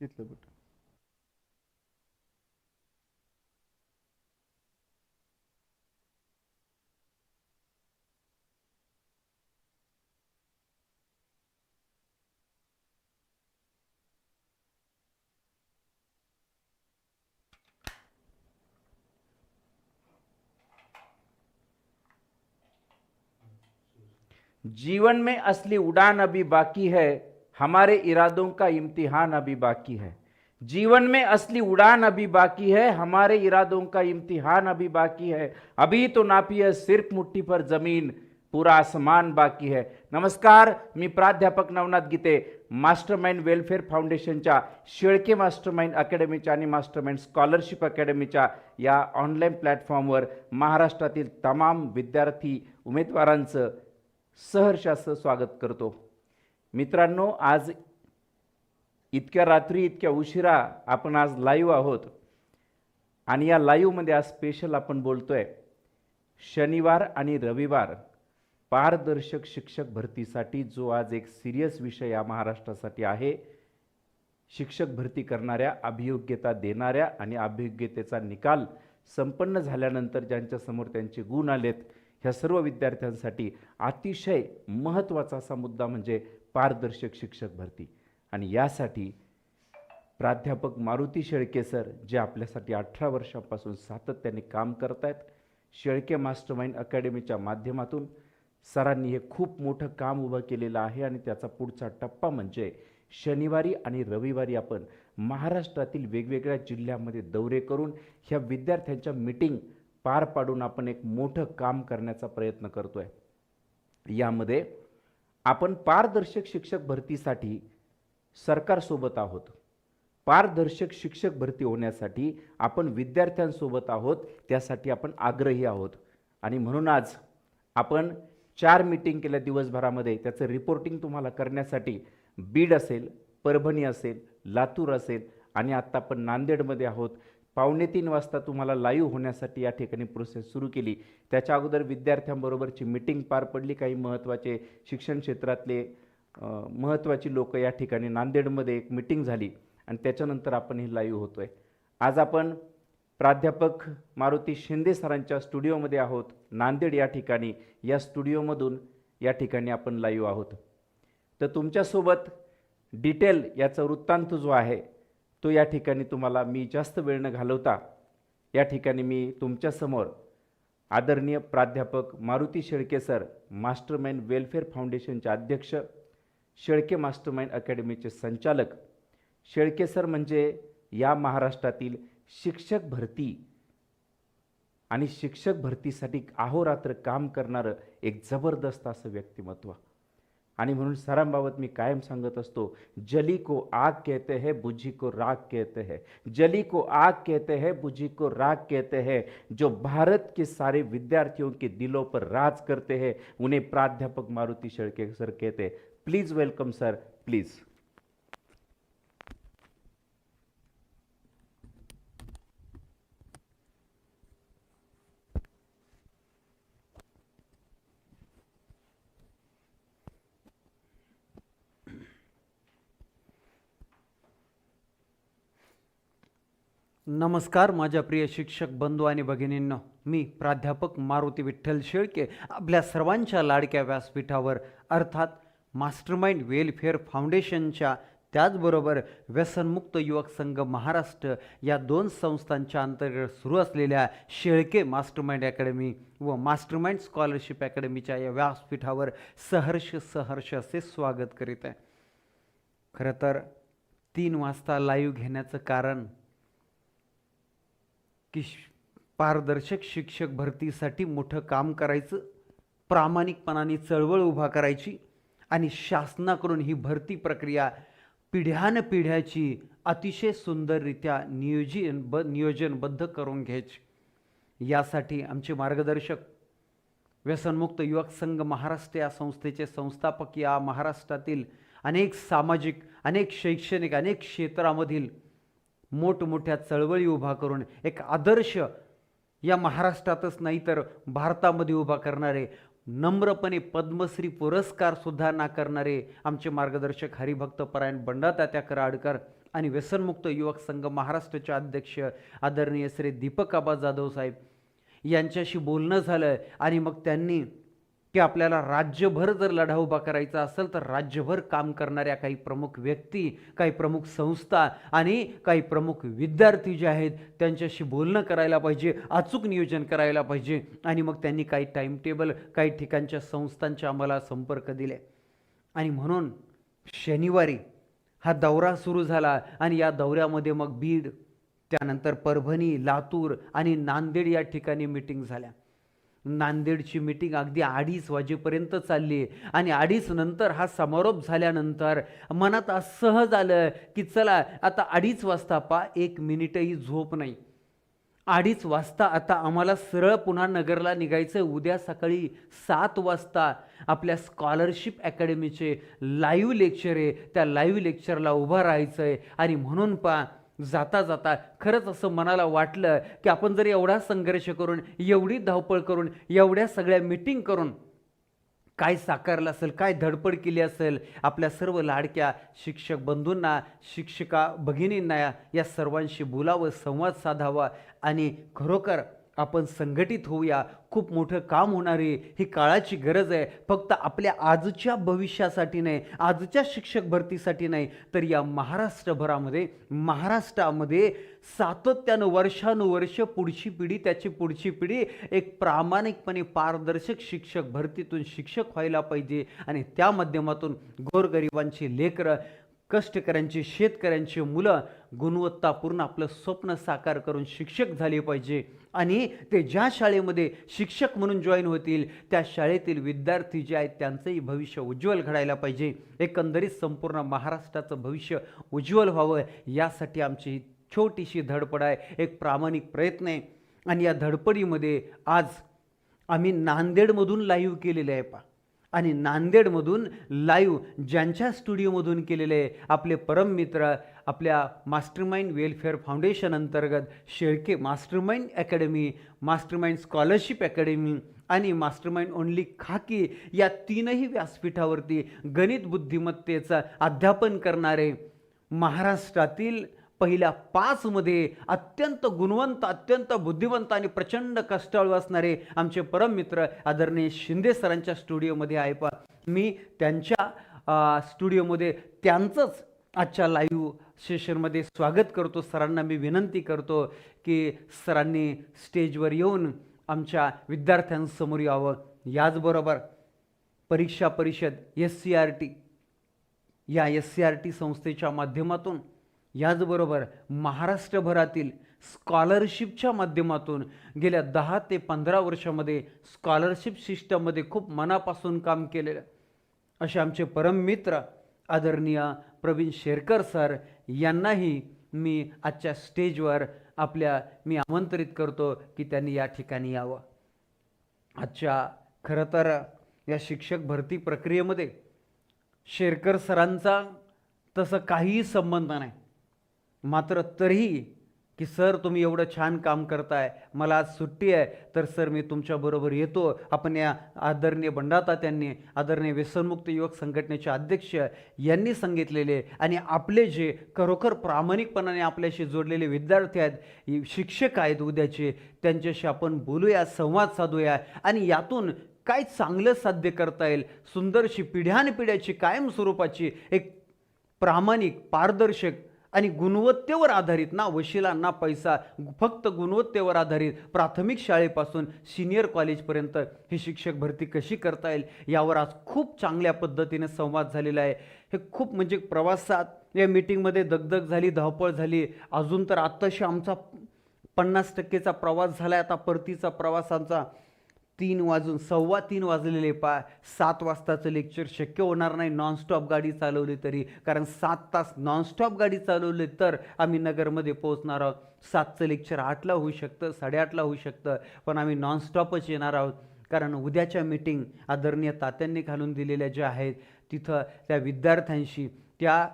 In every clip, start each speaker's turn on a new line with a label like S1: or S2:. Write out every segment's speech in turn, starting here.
S1: तिथलं बटन
S2: जीवन में असली उड़ान अभी बाकी है। हमारे इरादों का इम्तिहान अभी बाकी है। जीवन में असली उड़ान अभी बाकी है हमारे इरादों का इम्तिहान अभी बाकी है। अभी तो नापी है सिर्फ मुट्ठी पर जमीन पूरा आसमान बाकी है। नमस्कार मी प्राध्यापक नवनाथ गीते मास्टरमाइंड वेलफेअर फाउंडेशनच्या शेळके मास्टरमाइंड अकॅडमीच्या आणि मास्टरमाइंड स्कॉलरशिप अकॅडमीच्या या ऑनलाईन प्लॅटफॉर्मवर महाराष्ट्रातील तमाम विद्यार्थी उमेदवारांचं सहर्षाचं स्वागत करतो. मित्रांनो आज इतक्या रात्री इतक्या उशिरा आपण आज लाईव्ह आहोत. आणि या लाईव्हमध्ये आज स्पेशल आपण बोलतोय शनिवार आणि रविवार पारदर्शक शिक्षक भरतीसाठी जो आज एक सिरियस विषय या महाराष्ट्रासाठी आहे शिक्षक भरती करणाऱ्या अभियोग्यता देणाऱ्या आणि अभियोग्यतेचा निकाल संपन्न झाल्यानंतर ज्यांच्यासमोर त्यांचे गुण आलेत ह्या सर्व विद्यार्थ्यांसाठी अतिशय महत्त्वाचा असा मुद्दा म्हणजे पारदर्शक शिक्षक भरती. आणि यासाठी प्राध्यापक मारुती शेळके सर जे आपल्यासाठी अठरा वर्षांपासून सातत्याने काम करत आहेत शेळके मास्टरमाइंड अकॅडमीच्या माध्यमातून सरांनी हे खूप मोठं काम उभं केलेलं आहे आणि त्याचा पुढचा टप्पा म्हणजे शनिवारी आणि रविवारी आपण महाराष्ट्रातील वेगवेगळ्या जिल्ह्यामध्ये दौरे करून ह्या विद्यार्थ्यांच्या मिटिंग पार पाडून आपण एक मोठं काम करण्याचा प्रयत्न करतो आहे यामध्ये आपण पारदर्शक शिक्षक भरतीसाठी सरकारसोबत आहोत. पारदर्शक शिक्षक भरती होण्यासाठी आपण विद्यार्थ्यांसोबत आहोत त्यासाठी आपण आग्रही आहोत. आणि म्हणून आज आपण चार मीटिंग केल्या दिवसभरामध्ये. त्याचं रिपोर्टिंग तुम्हाला करण्यासाठी बीड असेल परभणी असेल लातूर असेल आणि आत्ता आपण नांदेडमध्ये आहोत. पावणे तीन वाजता तुम्हाला लाईव्ह होण्यासाठी या ठिकाणी प्रोसेस सुरू केली. त्याच्या अगोदर विद्यार्थ्यांबरोबरची मिटिंग पार पडली. काही महत्त्वाचे शिक्षण क्षेत्रातले महत्त्वाची लोक या ठिकाणी नांदेडमध्ये एक मिटिंग झाली. आणि त्याच्यानंतर आपण हे लाईव्ह होतो आहे आज आपण प्राध्यापक मारुती शिंदे सरांच्या स्टुडिओमध्ये आहोत. नांदेड या ठिकाणी. या स्टुडिओमधून या ठिकाणी आपण लाईव्ह आहोत. तर तुमच्यासोबत डिटेल याचा वृत्तांत जो आहे तो या ठिकाणी तुम्हाला मी जास्त वेळ न घालवता या ठिकाणी मी तुमच्यासमोर आदरणीय प्राध्यापक Maruti Shelke sir mastermind welfare फाउंडेशनचे अध्यक्ष शेळके मास्टरमाइंड अकॅडमीचे संचालक शेळके सर म्हणजे या महाराष्ट्रातील शिक्षक भरती आणि शिक्षक भरतीसाठी अहोरात्र काम करणारं एक जबरदस्त असं व्यक्तिमत्व. आणि म्हणून सरांबाबत मी कायम सांगत असतो, जली को आग कहते हैं, बुझी को राग कहते हैं. जली को आग कहते हैं, बुझी को राग कहते हैं. जो भारत के सारे विद्यार्थियों के दिलों पर राज करते हैं, उन्हें प्राध्यापक मारुति शेळके सर कहते हैं. प्लीज़ वेलकम सर प्लीज़
S3: नमस्कार माझ्या प्रिय शिक्षक बंधू आणि भगिनींनो. मी प्राध्यापक मारुती विठ्ठल शेळके आपल्या सर्वांच्या लाडक्या व्यासपीठावर अर्थात मास्टरमाइंड वेलफेअर फाउंडेशनच्या त्याचबरोबर व्यसनमुक्त युवक संघ महाराष्ट्र या दोन संस्थांच्या अंतर्गत सुरू असलेल्या शेळके मास्टरमाइंड अकॅडमी व मास्टरमाइंड स्कॉलरशिप अकॅडमीच्या या व्यासपीठावर सहर्ष सहर्ष असे स्वागत करीत आहे. खरं तर तीन वाजता लाईव्ह घेण्याचं कारण की श- पारदर्शक शिक्षक भरतीसाठी मोठं काम करायचं प्रामाणिकपणाने चळवळ उभा करायची आणि शासनाकडून ही भरती प्रक्रिया पिढ्यानपिढ्याची अतिशय सुंदररित्या नियोजन ब नियोजनबद्ध करून घ्यायची. यासाठी आमचे मार्गदर्शक व्यसनमुक्त युवक संघ महाराष्ट्र या संस्थेचे संस्थापक या महाराष्ट्रातील अनेक सामाजिक अनेक शैक्षणिक अनेक क्षेत्रामधील मोठमोठ्या चळवळी उभा करून एक आदर्श या महाराष्ट्रातच नाही तर भारतामध्ये उभा करणारे नम्रपणे पद्मश्री पुरस्कारसुद्धा नाकारणारे आमचे मार्गदर्शक हरिभक्त परायण बंडातात्या कराडकर आणि व्यसनमुक्त युवक संघ महाराष्ट्राचे अध्यक्ष आदरणीय श्री दीपक आबा जाधव साहेब यांच्याशी बोलणं झालं आणि मग त्यांनी की आपल्याला राज्यभर जर लढा उभा करायचा असेल तर राज्यभर काम करणाऱ्या काही प्रमुख व्यक्ती काही प्रमुख संस्था आणि काही प्रमुख विद्यार्थी जे आहेत त्यांच्याशी बोलणं करायला पाहिजे अचूक नियोजन करायला पाहिजे आणि मग त्यांनी काही टाईम टेबल काही ठिकाणच्या संस्थांच्या आम्हाला संपर्क दिले. आणि म्हणून शनिवारी हा दौरा सुरू झाला आणि या दौऱ्यामध्ये मग बीड त्यानंतर परभणी लातूर आणि नांदेड या ठिकाणी मिटिंग झाल्या. नांदेडची मिटिंग अगदी अडीच वाजेपर्यंत चालली आणि अडीच नंतर हा समारोप झाल्यानंतर मनात असहज आलं की चला आता अडीच वाजता पा एक मिनिटही झोप नाही. अडीच वाजता आता आम्हाला सरळ पुन्हा नगरला निघायचं उद्या सकाळी सात वाजता आपल्या स्कॉलरशिप अकॅडमीचे लाईव्ह लेक्चर आहे. त्या लाईव्ह लेक्चरला उभं राहायचं आहे आणि म्हणून पा जाता जाता खरंच असं मनाला वाटलं की आपण जर एवढा संघर्ष करून एवढी धावपळ करून एवढ्या सगळ्या मिटिंग करून काय साकारलं असेल काय धडपड केली असेल आपल्या सर्व लाडक्या शिक्षक बंधूंना शिक्षिका भगिनींना या- या सर्वांशी बोलावं संवाद साधावा आणि खरोखर आपण संघटित होऊया. खूप मोठं काम होणार आहे. ही काळाची गरज आहे. फक्त आपल्या आजच्या भविष्यासाठी नाही आजच्या शिक्षक भरतीसाठी नाही तर या महाराष्ट्रभरामध्ये महाराष्ट्रामध्ये सातत्यानं वर्षानुवर्ष पुढची पिढी त्याची पुढची पिढी एक प्रामाणिकपणे पारदर्शक शिक्षक भरतीतून शिक्षक व्हायला पाहिजे. आणि त्या माध्यमातून गोरगरिबांची लेकरं कष्टकऱ्यांची शेतकऱ्यांची मुलं गुणवत्तापूर्ण आपलं स्वप्न साकार करून शिक्षक झाले पाहिजे. आणि ते ज्या शाळेमध्ये शिक्षक म्हणून जॉईन होतील त्या शाळेतील विद्यार्थी जे आहेत त्यांचंही भविष्य उज्ज्वल घडायला पाहिजे. एकंदरीत संपूर्ण महाराष्ट्राचं भविष्य उज्ज्वल व्हावं यासाठी आमची छोटीशी धडपड आहे. एक प्रामाणिक प्रयत्न आहे. आणि या धडपडीमध्ये आज आम्ही नांदेडमधून लाईव्ह केलेले आहे पा आणि नांदेडमधून लाईव्ह ज्यांच्या स्टुडिओमधून केलेले आपले परम मित्र आपल्या मास्टरमाइंड वेलफेअर फाउंडेशन अंतर्गत Shelke mastermind academy mastermind scholarship academy आणि मास्टरमाइंड ओनली खाकी या तीनही व्यासपीठावरती गणित बुद्धिमत्तेचं अध्यापन करणारे महाराष्ट्रातील पहिल्या पाचमध्ये अत्यंत गुणवंत अत्यंत बुद्धिवंत आणि प्रचंड कष्टाळू असणारे आमचे परम मित्र आदरणीय शिंदे सरांच्या स्टुडिओमध्ये आहे पा मी त्यांच्या स्टुडिओमध्ये त्यांचंच आजच्या लाईव्ह सेशनमध्ये स्वागत करतो. सरांना मी विनंती करतो की सरांनी स्टेजवर येऊन आमच्या विद्यार्थ्यांसमोर यावं. याचबरोबर परीक्षा परिषद एस सी आर टी या एस सी आर टी संस्थेच्या माध्यमातून याचबरोबर महाराष्ट्रभरातील स्कॉलरशिपच्या माध्यमातून गेल्या दहा ते पंधरा वर्षामध्ये स्कॉलरशिप सिस्टममध्ये खूप मनापासून काम केलेलं. असे आमचे परम मित्र आदरणीय प्रवीण शेरकर सर यांनाही मी आजच्या स्टेजवर आपल्या मी आमंत्रित करतो की त्यांनी या ठिकाणी यावं. आजच्या खरं तर या शिक्षक भरती प्रक्रियेमध्ये शेरकर सरांचा तसं काहीही संबंध नाही. मात्र तरीही की सर तुम्ही एवढं छान काम करताय मला आज सुट्टी आहे तर सर मी तुमच्याबरोबर येतो. आपण या आदरणीय बंडाता त्यांनी आदरणीय व्यसनमुक्त युवक संघटनेचे अध्यक्ष यांनी सांगितलेले आणि आपले जे खरोखर प्रामाणिकपणाने आपल्याशी जोडलेले विद्यार्थी आहेत शिक्षक आहेत उद्याचे त्यांच्याशी आपण बोलूया संवाद साधूया आणि यातून काय चांगलं साध्य करता येईल सुंदरशी पिढ्यानपिढ्याची कायम स्वरूपाची एक प्रामाणिक पारदर्शक आणि गुणवत्तेवर आधारित ना वशिला ना पैसा फक्त गुणवत्तेवर आधारित प्राथमिक शाळेपासून सिनियर कॉलेजपर्यंत ही शिक्षक भरती कशी करता येईल यावर आज खूप चांगल्या पद्धतीने संवाद झालेला आहे. हे खूप म्हणजे प्रवासात या मीटिंगमध्ये दगदग झाली धावपळ झाली. अजून तर आत्ताशी आमचा पन्नास टक्केचा प्रवास झाला आहे आता परतीचा प्रवासांचा तीन वाजून सव्वा तीन वाजलेले पा सात वाजताचं लेक्चर शक्य होणार नाही. नॉनस्टॉप गाडी चालवली तरी. कारण सात तास नॉनस्टॉप गाडी चालवली तर आम्ही नगरमध्ये पोहोचणार आहोत. सातचं लेक्चर आठला होऊ शकतं साडेआठला होऊ शकतं पण आम्ही नॉनस्टॉपच येणार आहोत. कारण उद्याच्या मीटिंग आदरणीय तात्यांनी घालून दिलेल्या ज्या आहेत तिथं त्या विद्यार्थ्यांशी त्या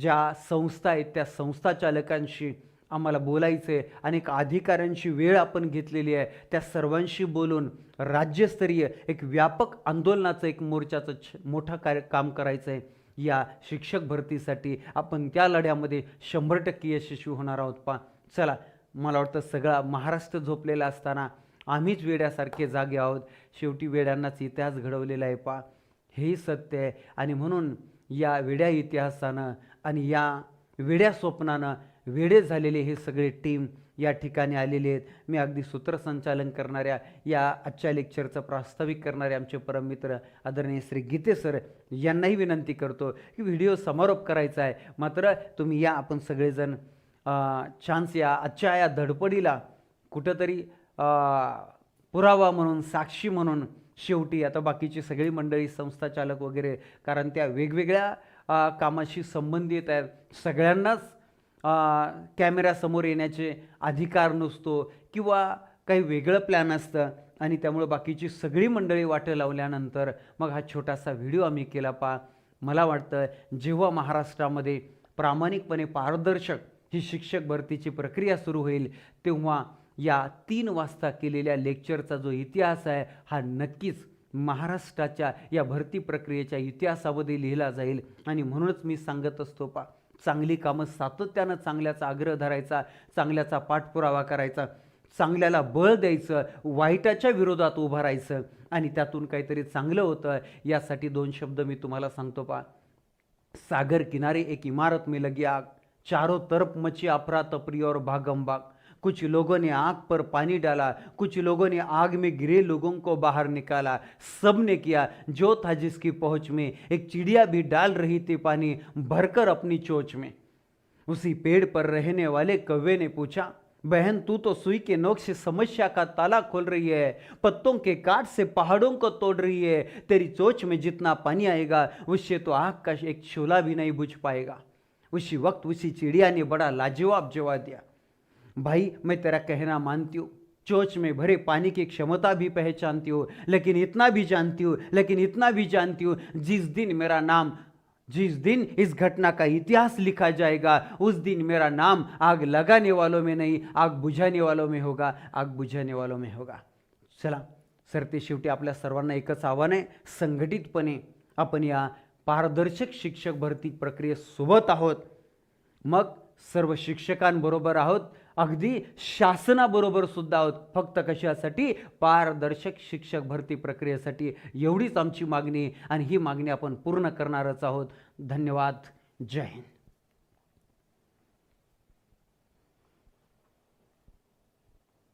S3: ज्या संस्था आहेत त्या संस्था चालकांशी आम्हाला बोलायचं आहे अनेक अधिकाऱ्यांची वेळ आपण घेतलेली आहे. त्या सर्वांशी बोलून राज्यस्तरीय एक व्यापक आंदोलनाचं एक मोर्चाचं छ मोठं कार्य काम करायचं आहे या शिक्षक भरतीसाठी आपण त्या लढ्यामध्ये शंभर टक्के यशस्वी होणार आहोत पा चला मला वाटतं सगळा महाराष्ट्र झोपलेला असताना आम्हीच वेड्यासारखे जागे आहोत. शेवटी वेड्यांनाच इतिहास घडवलेला आहे पा हेही सत्य आहे. आणि म्हणून या वेड्या इतिहासानं आणि या वेड्या स्वप्नानं वेडे झालेले हे सगळे टीम या ठिकाणी आलेले आहेत. मी अगदी सूत्रसंचालन करणाऱ्या या आजच्या लेक्चरचं प्रास्ताविक करणारे आमचे परममित्र आदरणीय श्री गीते सर यांनाही विनंती करतो की व्हिडिओ समारोप करायचा आहे. मात्र तुम्ही या आपण सगळेजण चान्स या आजच्या या धडपडीला कुठंतरी पुरावा म्हणून साक्षी म्हणून शेवटी आता बाकीची सगळी मंडळी संस्था चालक वगैरे कारण त्या वेगवेगळ्या कामाशी संबंधित आहेत. सगळ्यांनाच कॅमेरासमोर कॅमेऱ्यासमोर येण्याचे अधिकार नसतो किंवा काही वेगळं प्लॅन असतं आणि त्यामुळं बाकीची सगळी मंडळी वाटं लावल्यानंतर मग हा छोटासा व्हिडिओ आम्ही केला पा. मला वाटतं जेव्हा महाराष्ट्रामध्ये प्रामाणिकपणे पारदर्शक ही शिक्षक भरतीची प्रक्रिया सुरू होईल तेव्हा या तीन वाजता केलेल्या लेक्चरचा जो इतिहास आहे हा नक्कीच महाराष्ट्राच्या या भरती प्रक्रियेच्या इतिहासामध्ये लिहिला जाईल आणि म्हणूनच मी सांगत असतो पा. चांगली कामं सातत्यानं चांगल्याचा आग्रह धरायचा चांगल्याचा पाठपुरावा करायचा चांगल्याला बळ द्यायचं वाईटाच्या विरोधात उभं राहायचं आणि त्यातून काहीतरी चांगलं होतं यासाठी दोन शब्द मी तुम्हाला सांगतो पा सागर किनारे एक इमारत मी लगी आग चारो तरफ मची अफरा तपरी और भागम भाग कुछ लोगों ने आग पर पानी डाला, कुछ लोगों ने आग में गिरे लोगों को बाहर निकाला। सबने किया जो था जिसकी पहुँच में। एक चिड़िया भी डाल रही थी पानी भरकर अपनी चोच में। उसी पेड़ पर रहने वाले कौवे ने पूछा, बहन, तू तो सुई के नोक से समस्या का ताला खोल रही है, पत्तों के काट से पहाड़ों को तोड़ रही है। तेरी चोच में जितना पानी आएगा, उससे तो आग का एक शोला भी नहीं बुझ पाएगा। उसी वक्त उसी चिड़िया ने बड़ा लाजवाब जवाब दिया भाई मैं तेरा कहना मानती हूँ। चोच में भरे पानी की क्षमता भी पहचानती हूँ लेकिन इतना भी जानती हूँ लेकिन इतना भी जानती हूँ जिस दिन मेरा नाम जिस दिन इस घटना का इतिहास लिखा जाएगा उस दिन मेरा नाम आग लगाने वालों में नहीं आग बुझाने वालों में होगा आग बुझाने वालों में होगा। चला सर ते शेवटी आपल्या सर्वांना एकच आव्हान आहे संघटितपणे आपण या पारदर्शक शिक्षक भरती प्रक्रियेसोबत आहोत. मग सर्व शिक्षकांबरोबर आहोत अगदी शासनाबरोबर सुद्धा आहोत फक्त कशासाठी? पारदर्शक शिक्षक भरती प्रक्रियेसाठी. एवढीच आमची मागणी आणि ही मागणी आपण पूर्ण करणारच आहोत. धन्यवाद. जय हिंद.